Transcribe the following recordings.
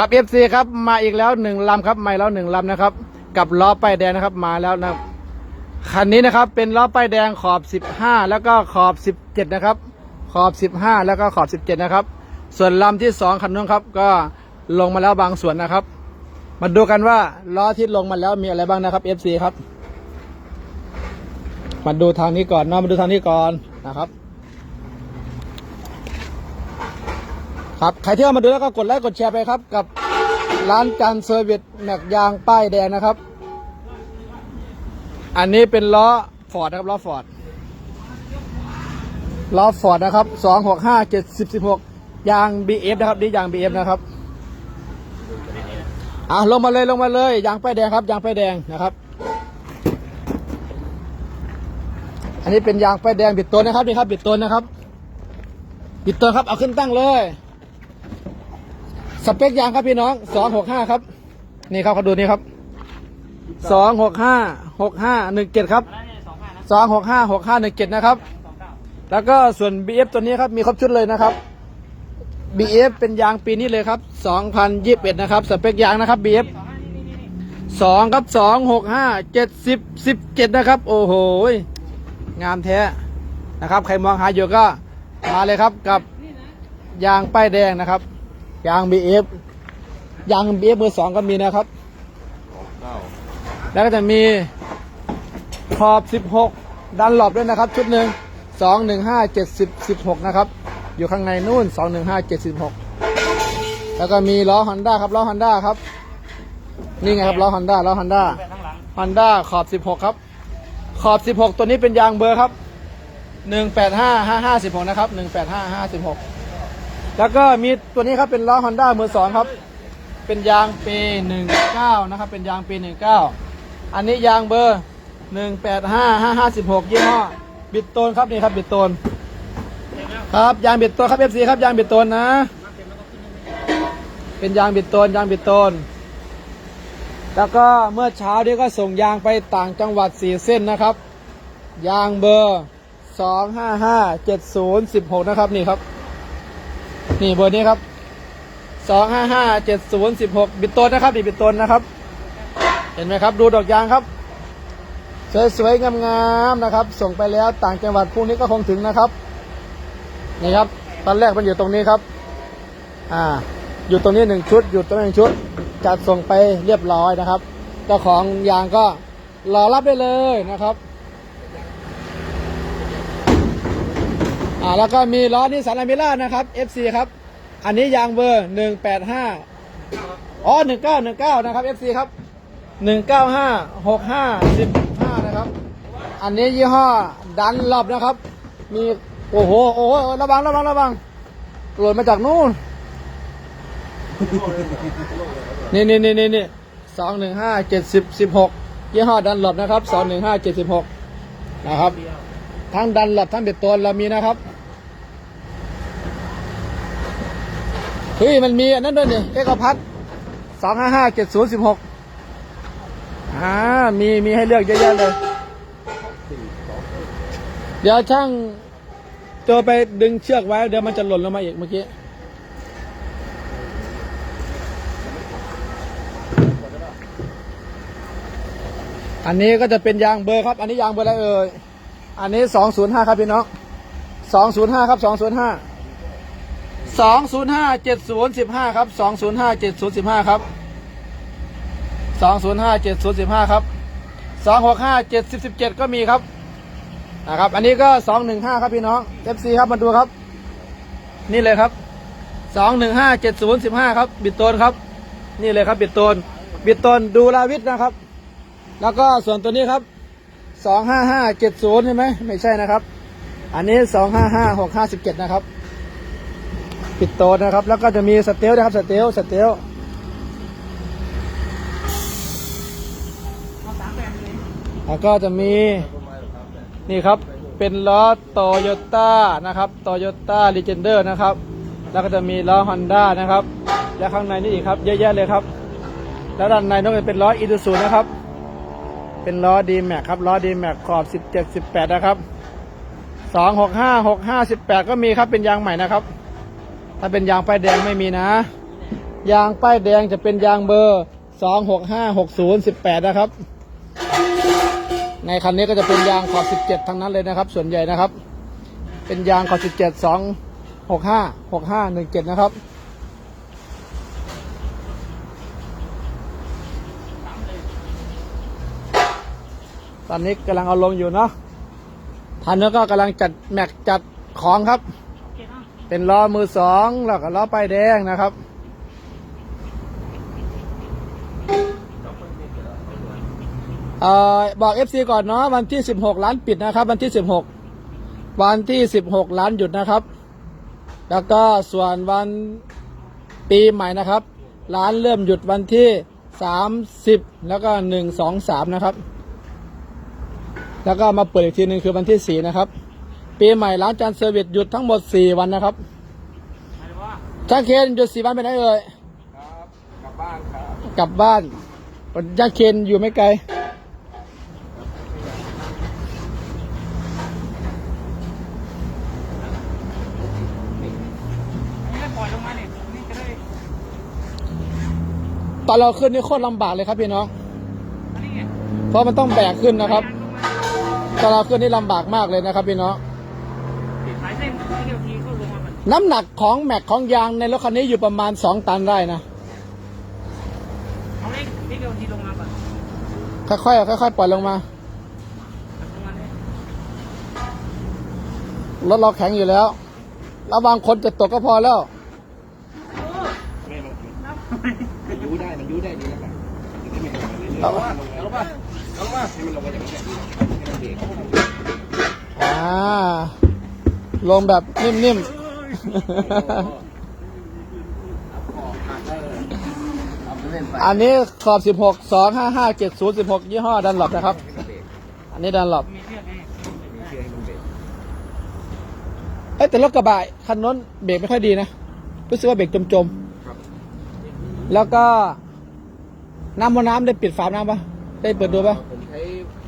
ครับ FC ครับมาอีกแล้วหนึ่งลำครับมาแล้วหนึ่งลำนะครับ กับล้อป้ายแดงนะครับมาแล้วนะครับคันนี้นะครับเป็นล้อป้ายแดงขอบ 15 แล้วก็ขอบ 17 นะครับ ขอบ 15 แล้วก็ขอบ 17 นะครับ ส่วนลำที่ 2 คันนู้นครับ ก็ลงมาแล้วบางส่วนนะครับ มาดูกันว่าล้อที่ลงมาแล้วมีอะไรบ้างนะครับ FC ครับ มาดูทางนี้ก่อนเนาะมาดูทางนี้ก่อนนะครับ ครับใครที่เข้ามาดูแล้วก็กดไลค์กดแชร์ไปครับ กับร้านการเซอร์วิสแม็กยางป้ายแดงนะครับ อันนี้เป็นล้อฟอร์ดนะครับล้อฟอร์ดล้อฟอร์ดนะครับสองหกห้าเจ็ดสิบสิบหกยาง BF นะครับนี่ยาง BF นะครับอะลงมาเลยลงมาเลยยางป้ายแดงครับยางป้ายแดงนะครับ อันนี้เป็นยางป้ายแดงบิดตัวนะครับนี่ครับบิดตัวนะครับบิดตัวครับเอาขึ้นตั้งเลย สเปคยางครับพี่น้องสองหกห้าครับ นี่ครับเขาดูนี่ครับสองหกห้าหกห้าหนึ่งเจ็ดครับสองหกห้าหกห้าหนึ่งเจ็ดนะครับ แล้วก็ส่วน BF ตัวนี้ครับมีครบชุดเลยนะครับ BF เป็นยางปีนี้เลยครับ2021นะครับสเปคยางนะครับ BF สองครับสองหกห้าเจ็ดสิบสิบเจ็ดนะครับ โอ้โหงามแท้นะครับ ใครมองหาอยู่ก็มาเลยครับกับยางป้ายแดงนะครับ ยาง BF ยาง BF เบอร์สองก็มีนะครับ แล้วก็จะมีขอบ 16 ดันหลบด้วยนะครับ ชุดหนึ่ง215 70 16นะครับ อยู่ข้างในนู่น215 76แล้วก็มีล้อ Honda ครับล้อ Honda ครับ นี่ไงครับล้อ Honda ล้อ Honda Honda ขอบ16ครับ ขอบ16ตัวนี้เป็นยางเบอร์ครับ185 5516นะครับ185 56แแล้วก็มีตัวนี้ครับเป็นล้อ Honda มือสองครับ เป็นยางปี19นะครับเป็นยางปี19อันนี้ยางเบอร์185 556ยี่ห้อบิดโตนครับนี่ครับบิดโตนครับยางบิดโตนครับ FC ครับยางบิดโตนนะ เป็นยางบิดโตนยางบิดโตนแล้วก็เมื่อเช้านี้ก็ส่งยางไปต่างจังหวัด4เส้นนะครับ ยางเบอร์255 7016นะครับนี่ครับ นี่เบอร์นี้ครับสองห้าห้าเจ็ดศูนย์สิบหกบิดต้นนะครับนี่บิดต้นนะครับ เห็นไหมครับ ดูดอกยางครับ สวยๆงามๆนะครับ ส่งไปแล้วต่างจังหวัดพรุ่งนี้ก็คงถึงนะครับนี่ครับตอนแรกมันอยู่ตรงนี้ครับ อ่า อยู่ตรงนี้หนึ่งชุด อยู่ตรงนี้หนึ่งชุดจัดส่งไปเรียบร้อยนะครับเจ้าของยางก็รอรับได้เลยนะครับ อ่าแล้วก็มีล้อนิสสันอเมร่านะครับ FC ครับ อันนี้ยางเบอร์หนึ่งแปดห้าอ๋อหนึ่งเก้าหนึ่งเก้านะครับ FC ครับหนึ่งเก้าห้าหกห้าสิบห้านะครับ อันนี้ยี่ห้อดันลอบนะครับ มีโอ้โหโอ้โหระวังระวังระวังหล่นมาจากนู่นนี่นี่นี่นี่นี่สองหนึ่งห้าเจ็ดสิบสิบหกยี่ห้อดันหลบนะครับสองหนึ่งห้าเจ็ดสิบหกนะครับ ทั้งดันหลับทั้งเบ็ดตัวเรามีนะครับเฮ้ยมันมีอันนั้นด้วยนี่เอกพัทสองห้าห้าเจ็ดศูนย์สิบหกอ่ามีมีให้เลือกเยอะแยะเลย เดี๋ยวช่างตัวไปดึงเชือกไว้ เดี๋ยวมันจะหล่นลงมาอีกเมื่อกี้อันนี้ก็จะเป็นยางเบอร์ครับ อันนี้ยางเบอร์อะไรเอ่ย อันนี้สองศูนย์ห้าครับพี่น้องสองศูนย์ห้าครับสองศูนย์ห้าสองศูนย์ห้าเจ็ดศูนย์สิบห้าครับสองศูนย์ห้าเจ็ดศูนย์สิบห้าครับสองศูนย์ห้าเจ็ดศูนย์สิบห้าครับสองหกห้าเจ็ดสิบสิบเจ็ดก็มีครับนะครับอันนี้ก็สองหนึ่งห้าครับพี่น้องเอฟซีครับมาดูครับ นี่เลยครับสองหนึ่งห้าเจ็ดศูนย์สิบห้าครับบิดโตนครับ นี่เลยครับบิดโตนบิดโตนดูลาวิทนะครับ แล้วก็ส่วนตัวนี้ครับ สองห้าห้าเจ็ดศูนย์ใช่ไหมไม่ใช่นะครับ อันนี้สองห้าห้าหกห้าสิบเจ็ดนะครับ ปิดโตนนะครับ แล้วก็จะมีสเตลนะครับสเตลสเตลแล้วก็จะมีนี่ครับเป็นล้อโตโยต้านะครับโตโยต้าลีเจนเดอร์นะครับ แล้วก็จะมีล้อฮอนด้านะครับ และข้างในนี่อีกครับเยอะแยะเลยครับ แล้วด้านในนอกจากเป็นล้ออีซูซูนะครับ เป็นล้อดีแม็กครับล้อดีแม็กขอบ17 18นะครับ265 65 18ก็มีครับเป็นยางใหม่นะครับ ถ้าเป็นยางป้ายแดงไม่มีนะ ยางป้ายแดงจะเป็นยางเบอร์สองหกห้าหกศูนย์สิบแปดนะครับ ในคันนี้ก็จะเป็นยางขอบสิบเจ็ดทั้งนั้นเลยนะครับ ส่วนใหญ่นะครับ เป็นยางขอบสิบเจ็ดสองหกห้าหกห้าหนึ่งเจ็ดนะครับ ตอนนี้กำลังเอาลงอยู่เนาะทันแล้วก็กำลังจัดแม็กจัดของครับ เป็นล้อมือสองแล้วก็ล้อป้ายแดงนะครับเอ่อบอก FC ก่อนเนาะวันที่ 16 ล้านปิดนะครับ วันที่ 16 วันที่ 16 ล้านหยุดนะครับ แล้วก็ส่วนวันปีใหม่นะครับ ร้านเริ่มหยุดวันที่ 30 แล้วก็ 1 2 3 นะครับ แล้วก็มาเปิดอีกทีหนึ่งคือวันที่4นะครับ ปีใหม่ร้านจานเซอร์วิสหยุดทั้งหมด4วันนะครับช่างเคนหยุด4วันไปไหนเอ่ยครับกลับบ้านครับกลับบ้านย่างเคนอยู่ไม่ไกลนี่ปล่อยลงมาเนี่ยนี่จะได้ตอนเราขึ้นนี่โคตรลำบากเลยครับพี่น้องอันนี้ไงเพราะมันต้องแบกขึ้นนะครับ ตอนเราขึ้นนี่ลำบากมากเลยนะครับพี่น้องสายเส้นเดียวทีก็ลงมาแบบน้ำหนักของแม็กของยางในรถคันนี้อยู่ประมาณ2ตันได้นะเอาเล็กนี่เดียวทีลงมาแบบค่อยๆค่อยๆปล่อยลงมา ลงมาเนี่ยรถเราแข็งอยู่แล้ว ระวังคนจะตกก็พอแล้ว ไม่มันมันยูได้มันยูได้ดีแล้วกันลงมาลงมาลงมาให้มันลงมาจากนี้ เบรกอ่าลงแบบนิ่มเอาไปเล่นไปๆอันนี้ขอบ 16 2 5 5 7 0 16 ยี่ห้อดันหลบนะครับ อันนี้ดันหลบมีเชือกไงมีเชือกให้มันเบรกเอ้ยแต่รถกระบะคันนู้นเบรกไม่ค่อยดีนะ รู้สึกว่าเบรกจมครับๆแล้วก็น้ำมอน้ำได้ปิดฝาน้ำปะได้เปิดดูปะผมใช้ใ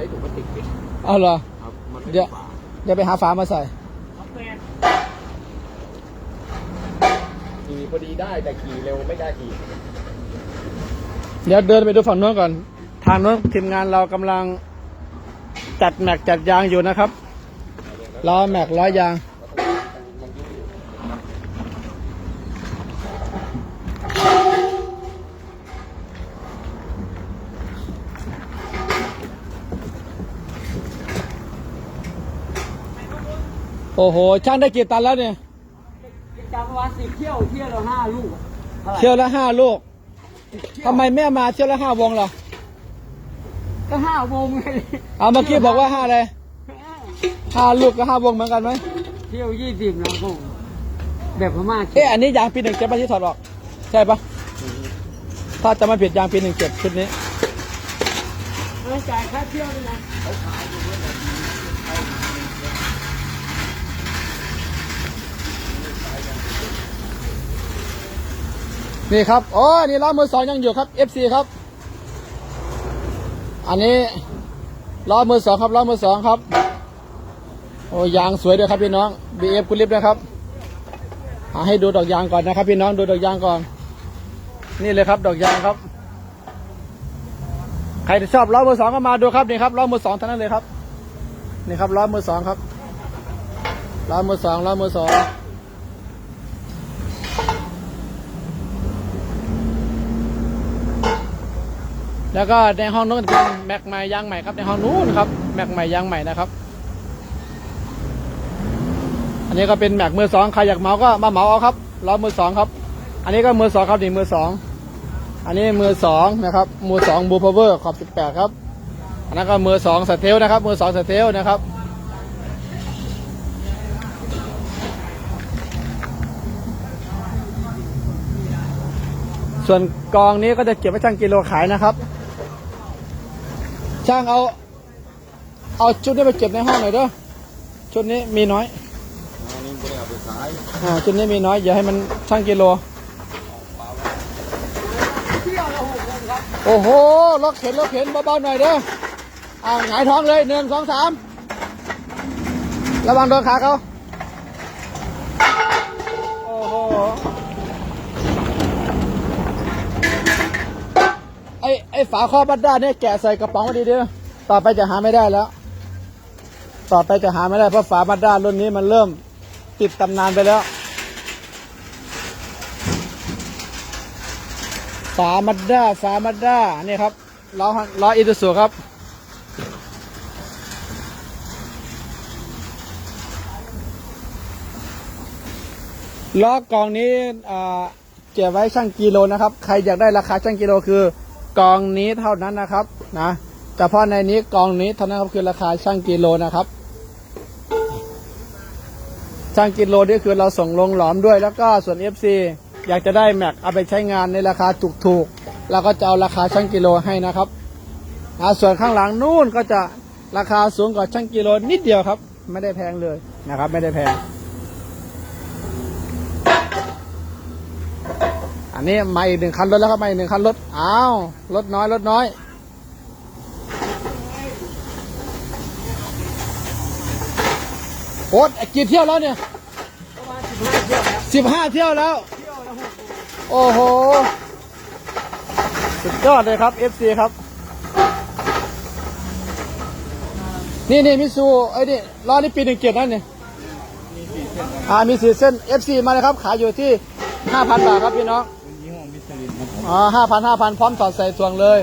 ช้ถุงพลาสติกปิดเอาเหรอ ครับมันไม่เดี๋ยว ฝาเดี๋ยวไปหาฝามาใส่ ขี่พอดีได้แต่ขี่เร็วไม่ได้ขี่เดี๋ยวเดินไปดูฝั่งโน้นก่อน ทางโน้นทีมงานเรากำลังจัดแม็กจัดยางอยู่นะครับล้อแม็กล้อยาง อ้โห ช่างได้กี่ตันแล้วเนี่ยจำวันสิบเที่ยวเที่ยวละห้าลูกเที่ยวละห้าลูกทำไมแม่มาเที่ยวละห้าวงล่ะก็ห้าวงไงเอาเมื่อกี้บอกว่าห้าอะไรห้าลูกกับห้าวงเหมือนกันไหมเที่ยวยี่สิบนะผมแบบพม่าเอ๊ะอันนี้ยางปีหนึ่งเจ็ดปะที่ถอดออก ใช่ปะถ้าจะไม่ผิดยางปีหนึ่งเจ็ดชุดนี้เออจ่ายค่าเที่ยวด้วยนะ นี่ครับโอ้ยนี่ล้อมือสองยังอยู่ครับ FC ครับ อันนี้ล้อมือสองครับล้อมือสองครับ โอ้ยางสวยด้วยครับพี่น้อง BF กุณลิปนะครับเอาให้ดูดอกยางก่อนนะครับ พี่น้องดูดอกยางก่อน นี่เลยครับ ดอกยางครับ ใครชอบล้อมือสองก็มาดูครับนี่ครับล้อมือสองเท่านั้นเลยครับ นี่ครับล้อมือสองครับล้อมือสองล้อมือสอง แล้วก็ในห้องนู้นเป็นแม็กใหม่ยางใหม่ครับในห้องนู้นครับแม็กใหม่ยางใหม่นะครับ อันนี้ก็เป็นแม็กมือสองใครอยากเหมาก็มาเหมาเอาครับล้อมือสองครับ อันนี้ก็มือสองครับนี่มือสองอันนี้มือสองนะครับมือสองบูพาวเวอร์ขอบสิบแปดครับอันนั้นก็มือสองสเทลนะครับมือสองสเทลนะครับส่วนกองนี้ก็จะเก็บไว้ช่างกิโลขายนะครับ ช่างเอา เอาชุดนี้ไปเก็บในห้องหน่อยเด้อชุดนี้มีน้อยอันนี้ไม่ได้เอาไปขายอ่าชุดนี้มีน้อยอย่าให้มันช่างกิโลโอ้โหรถเข็นรถเข็นเบาๆหน่อยเด้ออ่าหงายท้องเลยหนึ่งสองสามระวังโดนขาเขา อ้ฝาครอบบัดด้าเนี่ยแกะใส่กระป๋องไว้ดีเดียวต่อไปจะหาไม่ได้แล้ว ต่อไปจะหาไม่ได้เพราะฝาบัดด้ารุ่นนี้มันเริ่มติดตำนานไปแล้ว ฝามัดด้าฝามัดด้านี่ครับล้อล้ออิตุสุครับล้อกองนี้อ่าเก็บไว้ช่างกิโลนะครับ ใครอยากได้ราคาช่างกิโลคือ กองนี้เท่านั้นนะครับนะเฉพาะในนี้กองนี้เท่านั้นครับคือราคาช่างกิโลนะครับ ช่างกิโลนี่คือเราส่งลงหลอมด้วย แล้วก็ส่วน FC อยากจะได้แม็กเอาไปใช้งานในราคาถูกๆเราก็จะเอาราคาช่างกิโลให้นะครับอ่าส่วนข้างหลังนู่นก็จะราคาสูงกว่าช่างกิโลนิดเดียวครับ ไม่ได้แพงเลยนะครับ ไม่ได้แพง อันนี้มาอีกหนึ่งคันรถแล้วครับมาอีกหนึ่งคันรถอ้าวรถน้อยรถน้อยโอ๊ตกี่เที่ยวแล้วเนี่ยสิบห้าเที่ยวแล้วสิบห้าเที่ยวแล้วเที่ยวละหกโอ้โห สุดยอดเลยครับ FC ครับ นี่นี่มิซูไอ้นี่ล้อนี่ปีหนึ่งเจ็ดนั่นนี่อ่ามีสีเส้น FC มาเลยครับ ขายอยู่ที่5,000บาทครับพี่น้อง อ๋อห้าพันห้าพันพร้อมสอดใส่ทวงเลย